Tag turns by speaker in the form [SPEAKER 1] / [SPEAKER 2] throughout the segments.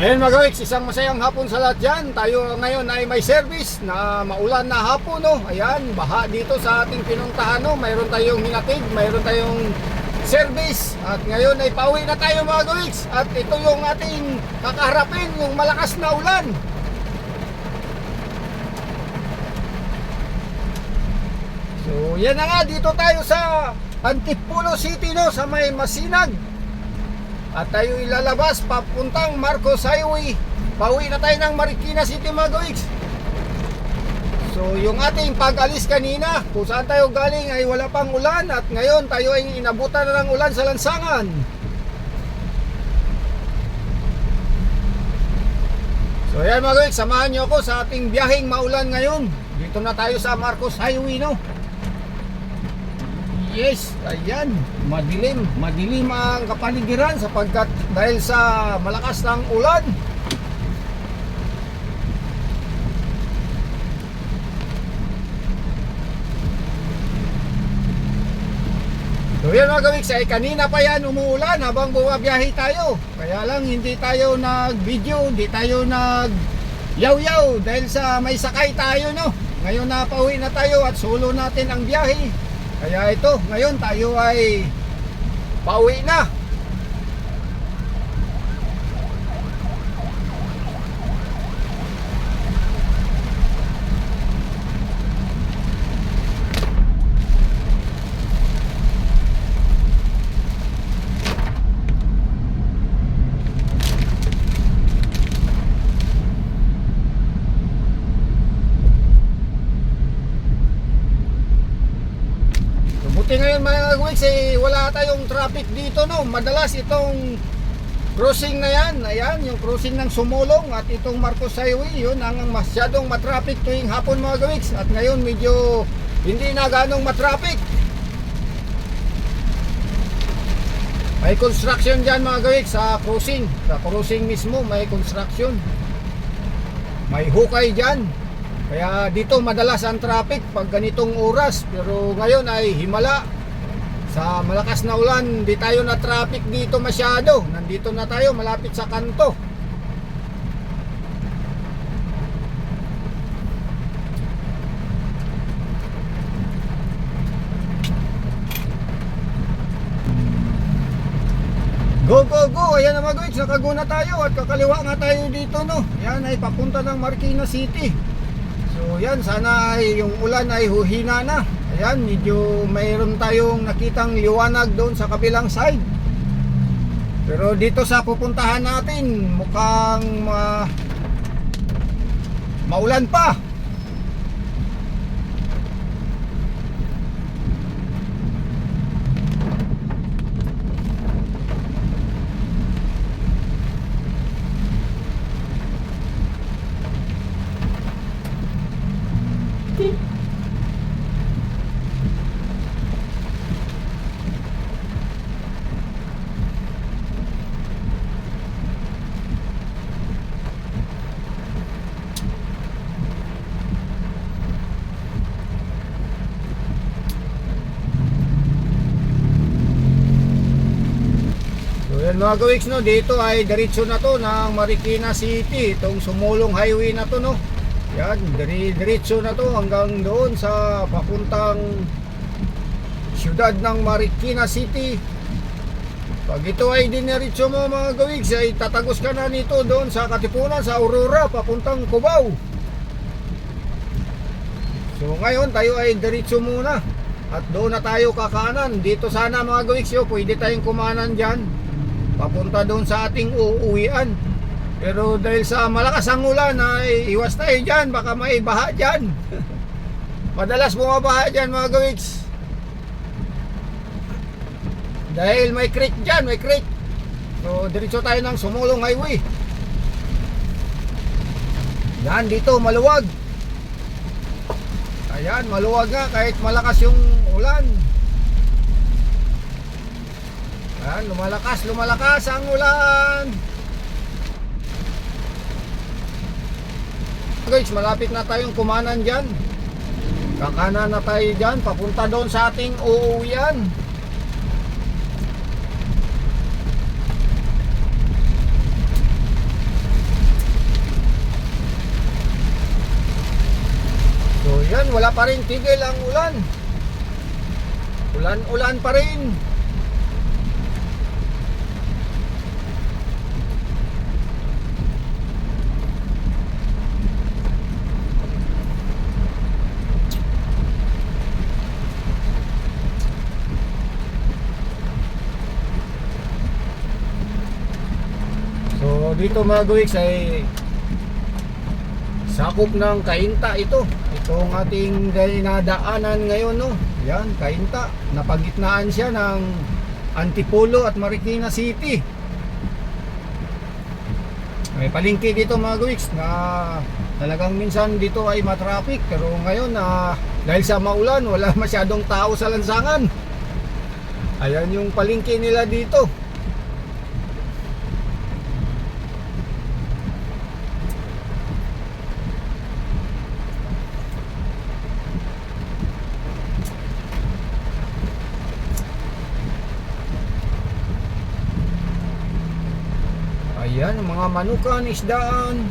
[SPEAKER 1] Ayun mga kawiks, isang masayang hapon sa lahat dyan. Tayo ngayon ay may service na maulan na hapon. No? Ayan, baha dito sa ating pinuntahan. No? Mayroon tayong hinatid, mayroon tayong service. At ngayon ay pauwi na tayo mga kawiks. At ito yung ating kakaharapin, yung malakas na ulan. So yan na nga, dito tayo sa Antipolo City no, sa may Masinag. At tayo ilalabas papuntang Marcos Highway. Pauwi na tayo ng Marikina City kawiks. So yung ating pag-alis kanina, kung saan tayo galing ay wala pang ulan at ngayon tayo ay inabutan na ng ulan sa lansangan. So yan mga kawiks, samahan nyo ako sa ating biyaheng maulan ngayon. Dito na tayo sa Marcos Highway no. Yes, ayan, madilim, madilim ang kapaligiran sapagkat dahil sa malakas ng ulan. So yan mga kawiks, ay kanina pa yan umuulan habang bumabiyahe tayo. Kaya lang hindi tayo nag-video, hindi tayo nag yaw-yaw dahil sa may sakay tayo no. Ngayon na pauwi na tayo at solo natin ang biyahe. Kaya ito, ngayon tayo ay pauwi na. So, Buti ngayon mga weeks eh, wala tayong traffic dito no. Madalas itong crossing na yan, ayan, yung crossing ng Sumulong at itong Marcos Highway, yun ang masyadong matraffic tuwing hapon mga weeks. At ngayon medyo hindi na ganong matraffic. May construction dyan mga weeks sa crossing. Sa crossing mismo may construction. May hukay dyan. Kaya dito madalas ang traffic pag ganitong oras pero ngayon ay himala. Sa malakas na ulan, di tayo na traffic dito masyado. Nandito na tayo malapit sa kanto. Go, go, go! Ayan na mga guys, nakaguna tayo at kakaliwa nga tayo dito no. Yan ay papunta ng Marikina City. So yan, sana ay yung ulan ay huhina na. Ayan, medyo mayroon tayong nakitang liwanag doon sa kabilang side. Pero dito sa pupuntahan natin, mukhang ma maulan pa. So yan mga kawiks no, dito ay diretso na to ng Marikina City, itong sumulong highway na to no. Yan, dire diretso na to hanggang doon sa papuntang siyudad ng Marikina City. Pag ito ay diniretso mo mga kawiks, ay tatagos ka na nito doon sa Katipunan, sa Aurora, papuntang Cubao. So ngayon tayo ay diretso muna at doon na tayo kakanan. Dito sana mga gawiks yo, pwede tayong kumanan dyan. Papunta doon sa ating uuwian. Pero dahil sa malakas ang ulan ay iwas tayo dyan, baka may baha dyan. Madalas bumabaha dyan mga gawiks. Dahil may creek dyan, may creek. So diretso tayo ng Sumulong Highway. Yan dito maluwag. Ayan, maluwag nga kahit malakas yung ulan. Ayan, lumalakas, lumalakas ang ulan. Guys, malapit na tayong kumanan dyan. Kakanan na tayo dyan, papunta doon sa ating uuwian. So yan, wala pa rin tigil ang ulan. Ulan-ulan pa rin. Dito mga guwiks ay sakop ng Kainta ito. Itong ating dinadaanan ngayon no. Yan, Kainta. Napagitnaan siya ng Antipolo at Marikina City. May palingki dito mga guwiks na talagang minsan dito ay matraffic pero ngayon na dahil sa maulan wala masyadong tao sa lansangan. Ayan yung palingki nila dito. Ang mga manukan, isdaan.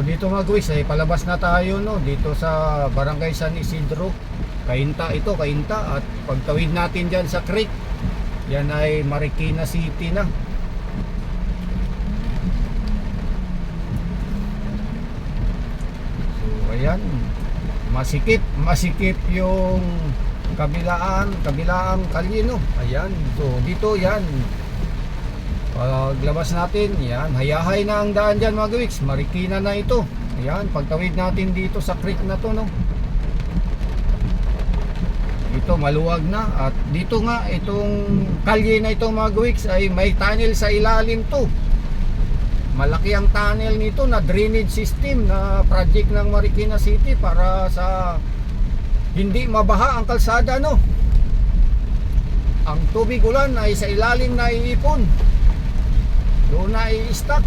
[SPEAKER 1] Dito mga guys, ay palabas na tayo no dito sa Barangay San Isidro. Kainta ito, Kainta at pagtawid natin diyan sa creek. Yan ay Marikina City na. So ayan, masikip, masikip yung kabilaan, kabilaang kalye no. Ayan, so dito yan, Paglabas natin, yan, hayahay na ang daan dyan mga gawiks. Marikina na ito. Ayan, pagtawid natin dito sa creek na to, no. Dito maluwag na at dito nga itong kalye na ito mga gawiks ay may tunnel sa ilalim to. Malaki ang tunnel nito na drainage system na project ng Marikina City para sa hindi mabaha ang kalsada, no. Ang tubig ulan ay sa ilalim na iipon doon na i-stock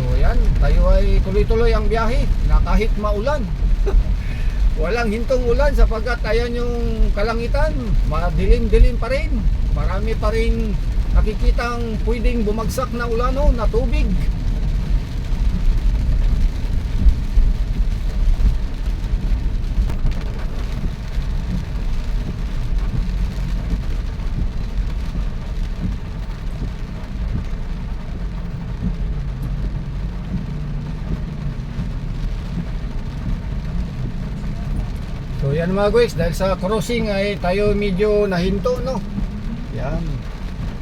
[SPEAKER 1] so yan. Tayo ay tuloy-tuloy ang biyahe na kahit maulan. Walang hintong ulan sapagkat ayan yung kalangitan. Madilim-dilim pa rin. Marami pa rin nakikitang pwedeng bumagsak na ulan o na tubig So yan mga guys, dahil sa crossing ay tayo medyo nahinto no. Yan.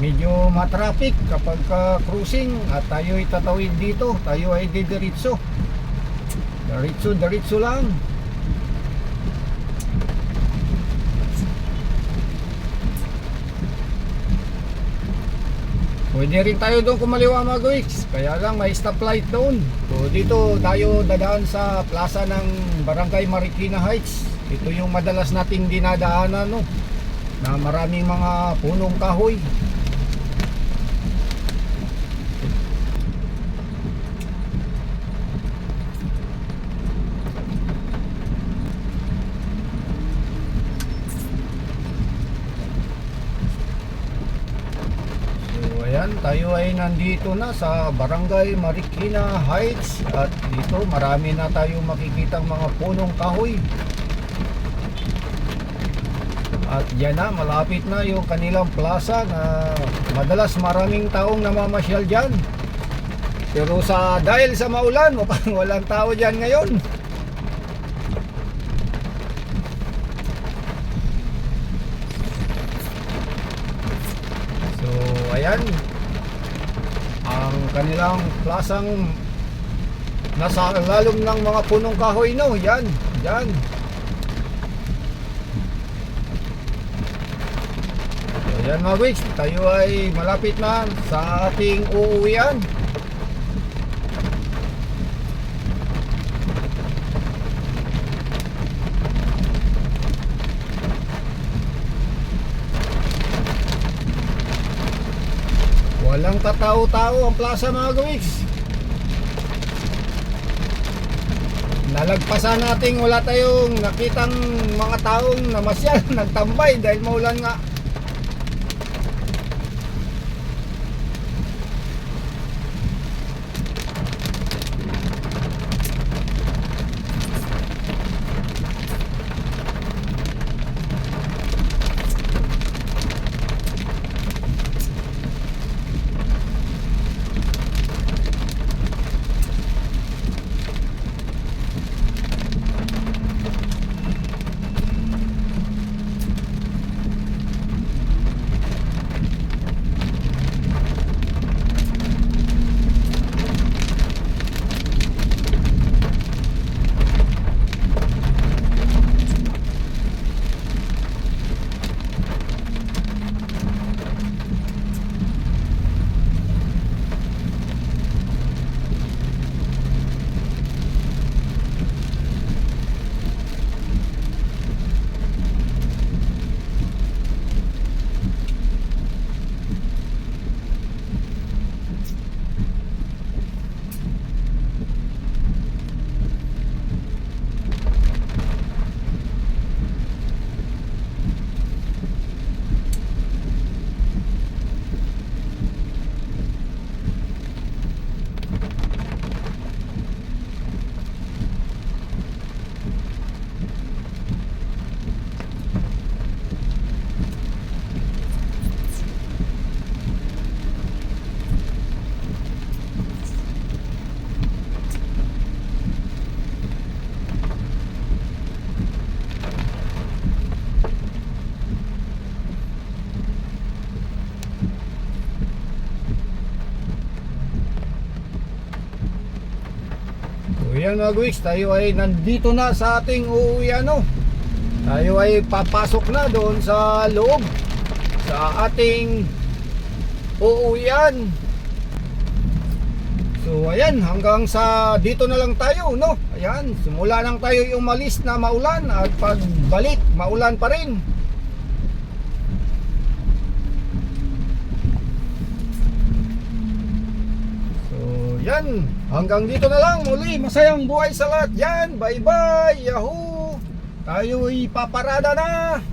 [SPEAKER 1] Medyo matraffic kapag ka crossing at tayo ay tatawid dito, tayo ay didiritso. Diretso, diretso lang. Pwede rin tayo doon kumaliwa mga guys. Kaya lang may stoplight doon. So dito tayo dadaan sa plaza ng Barangay Marikina Heights. Ito yung madalas nating dinadaanan no. Na maraming mga punong kahoy. Ayan, tayo ay nandito na sa Barangay Marikina Heights at dito marami na tayo makikitang mga punong kahoy. At yan na, malapit na yung kanilang plaza na madalas maraming taong namamasyal dyan. Pero sa dahil sa maulan, mukhang walang tao dyan ngayon. So, ayan. Ang kanilang plasang nasa lalom ng mga punong kahoy no. Yan, yan. Yan mga weeks, tayo ay malapit na sa ating uuwian. Walang katao-tao ang plaza mga gawiks. Nalagpasan natin wala tayong nakitang mga taong namasyal, nagtambay dahil maulan nga. So yan mga guwiks, tayo ay nandito na sa ating uuwian no. Tayo ay papasok na doon sa loob sa ating uuwian. So ayan, hanggang sa dito na lang tayo no. Ayan, simula lang tayo umalis na maulan at pagbalik maulan pa rin. So, yan. Hanggang dito na lang. Muli, masayang buhay sa lahat. Yan. Bye-bye. Yahoo. Tayo'y paparada na.